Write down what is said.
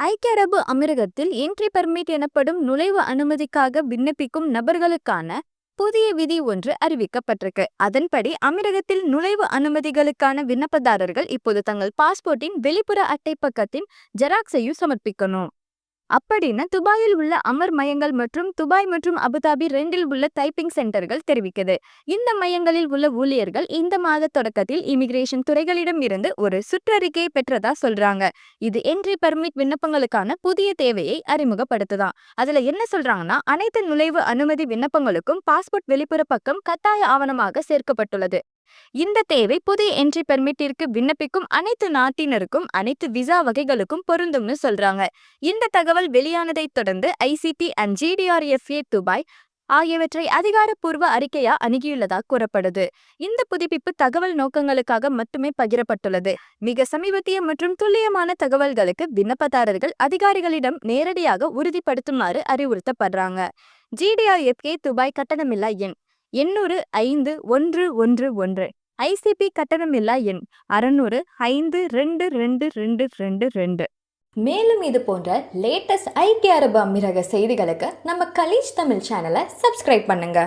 ஐக்கிய அரபு அமீரகத்தில் entry permit எனப்படும் நுழைவு அனுமதிக்காக விண்ணப்பிக்கும் நபர்களுக்கான புதிய விதி ஒன்று அறிவிக்கப்பட்டிருக்கு. அதன்படி அமீரகத்தில் நுழைவு அனுமதிகளுக்கான விண்ணப்பதாரர்கள் இப்போது தங்கள் பாஸ்போர்ட்டின் வெளிப்புற அட்டை பக்கத்தின் ஜெராக்ஸையும் சமர்ப்பிக்கணும். அப்படின்னு துபாயில் உள்ள அமர் மையங்கள் மற்றும் துபாய் மற்றும் அபுதாபி ரெண்டில் உள்ள டைப்பிங் சென்டர்கள் தெரிவிக்குது. இந்த மையங்களில் உள்ள ஊழியர்கள் இந்த மாத தொடக்கத்தில் இமிகிரேஷன் துறைகளிடம் இருந்து ஒரு சுற்றறிக்கையை பெற்றதா சொல்றாங்க. இது என்ட்ரி பர்மிட் விண்ணப்பங்களுக்கான புதிய தேவையை அறிமுகப்படுத்துதான். அதுல என்ன சொல்றாங்கன்னா அனைத்து நுழைவு அனுமதி விண்ணப்பங்களுக்கும் பாஸ்போர்ட் வெளிப்புற பக்கம் கட்டாய ஆவணமாக சேர்க்கப்பட்டுள்ளது. இந்த தேவை புதிய என்ட்ரி பெர்மிட்டிற்கு விண்ணப்பிக்கும் அனைத்து நாட்டினருக்கும் அனைத்து விசா வகைகளுக்கும் பொருந்தும்னு சொல்றாங்க. இந்த தகவல் வெளியானதை தொடர்ந்து ஐசிடி அண்ட் ஜிடிஆர்எஃப்ஏ துபாய் ஆகியவற்றை அதிகாரப்பூர்வ அறிக்கையா அணுகியுள்ளதாக கூறப்படுது. இந்த புதுப்பிப்பு தகவல் நோக்கங்களுக்காக மட்டுமே பகிரப்பட்டுள்ளது. மிக சமீபத்திய மற்றும் துல்லியமான தகவல்களுக்கு விண்ணப்பதாரர்கள் அதிகாரிகளிடம் நேரடியாக உறுதிப்படுத்துமாறு அறிவுறுத்தப்படுறாங்க. ஜிடிஆர்எஃப்கே துபாய் கட்டணமில்லா எண் எண்ணூறு ஐந்து ஒன்று ஒன்று ஒன்று. ஐசிபி கட்டணமில்லா எண் அறநூறு ஐந்து ரெண்டு ரெண்டு ரெண்டு ரெண்டு ரெண்டு. மேலும் இது போன்ற லேட்டஸ்ட் ஐக்கிய அரபு அமீரக செய்திகளுக்கு நம்ம கலீஜ் தமிழ் சேனலை சப்ஸ்கிரைப் பண்ணுங்க.